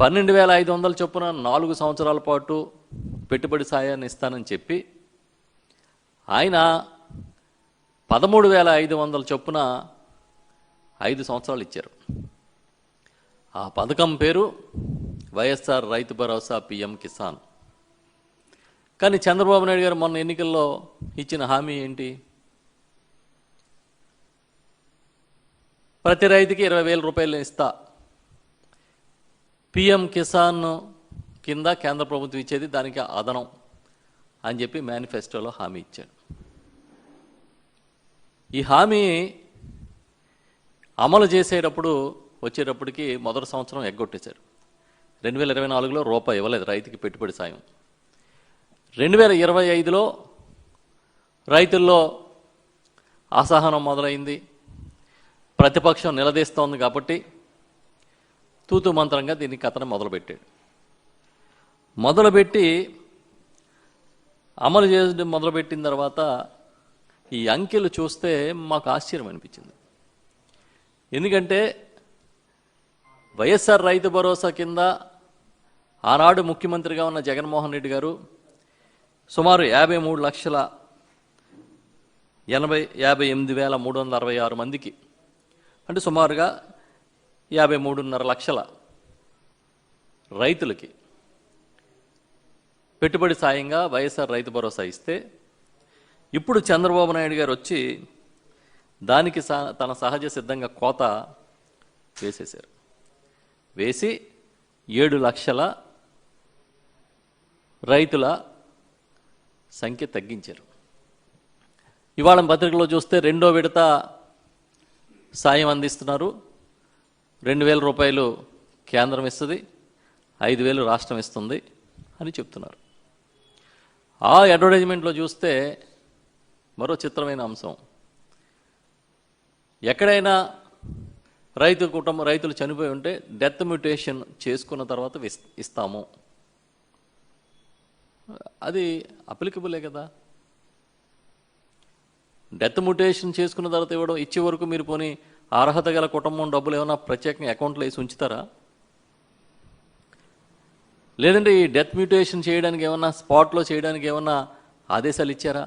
పన్నెండు వేల ఐదు వందల చొప్పున నాలుగు సంవత్సరాల పాటు పెట్టుబడి సాయాన్ని ఇస్తానని చెప్పి ఆయన పదమూడు వేల ఐదు వందల చొప్పున ఐదు సంవత్సరాలు ఇచ్చారు. ఆ పథకం పేరు వైఎస్ఆర్ రైతు భరోసా పిఎం కిసాన్. కానీ చంద్రబాబు నాయుడు గారు మొన్న ఎన్నికల్లో ఇచ్చిన హామీ ఏంటి? ప్రతి రైతుకి ఇరవై వేల రూపాయలు ఇస్తా. పిఎం కిసాన్ కింద కేంద్ర ప్రభుత్వం ఇచ్చేది దానికి అదనం అని చెప్పి మేనిఫెస్టోలో హామీ ఇచ్చాడు. ఈ హామీ అమలు చేసేటప్పుడు వచ్చేటప్పటికి మొదటి సంవత్సరం ఎగ్గొట్టేశారు. రెండు వేల ఇరవై నాలుగులో రూపాయి ఇవ్వలేదు రైతుకి పెట్టుబడి సాయం. రెండు వేల ఇరవై ఐదులో రైతుల్లో అసహనం మొదలైంది. ప్రతిపక్షం నిలదీస్తోంది కాబట్టి తూతు మంత్రంగా దీన్ని కథను మొదలుపెట్టాడు. మొదలుపెట్టి అమలు చేయడం మొదలుపెట్టిన తర్వాత ఈ అంకెలు చూస్తే మాకు ఆశ్చర్యం అనిపించింది. ఎందుకంటే వైఎస్ఆర్ రైతు భరోసా కింద ఆనాడు ముఖ్యమంత్రిగా ఉన్న జగన్మోహన్ రెడ్డి గారు సుమారు యాభై మూడు లక్షల ఎనభై యాభై ఎనిమిది వేల మూడు వందల అరవై ఆరు మందికి అంటే సుమారుగా యాభై మూడున్నర లక్షల రైతులకి పెట్టుబడి సాయంగా వైఎస్ఆర్ రైతు భరోసా ఇస్తే ఇప్పుడు చంద్రబాబు నాయుడు గారు వచ్చి దానికి స- తన సహజ సిద్ధంగా కోత వేసేశారు. వేసి ఏడు లక్షల రైతుల సంఖ్య తగ్గించారు. ఇవాళ పత్రికలో చూస్తే రెండో విడత సాయం అందిస్తున్నారు. రెండు వేల రూపాయలు కేంద్రం ఇస్తుంది ఐదు వేలు రాష్ట్రం ఇస్తుంది అని చెప్తున్నారు. ఆ అడ్వర్టైజ్మెంట్లో చూస్తే మరో చిత్రమైన అంశం. ఎక్కడైనా రైతు కుటుంబం రైతులు చనిపోయి ఉంటే డెత్ మ్యూటేషన్ చేసుకున్న తర్వాత ఇస్తాము. అది అప్లికబులే కదా. డెత్ మ్యూటేషన్ చేసుకున్న తర్వాత ఇవ్వడం ఇచ్చే వరకు మీరు పోనీ అర్హత గల కుటుంబం డబ్బులు ఏమైనా ప్రత్యేకంగా అకౌంట్లో వేసి ఉంచుతారా? లేదంటే ఈ డెత్ మ్యూటేషన్ చేయడానికి ఏమన్నా స్పాట్లో చేయడానికి ఏమన్నా ఆదేశాలు ఇచ్చారా?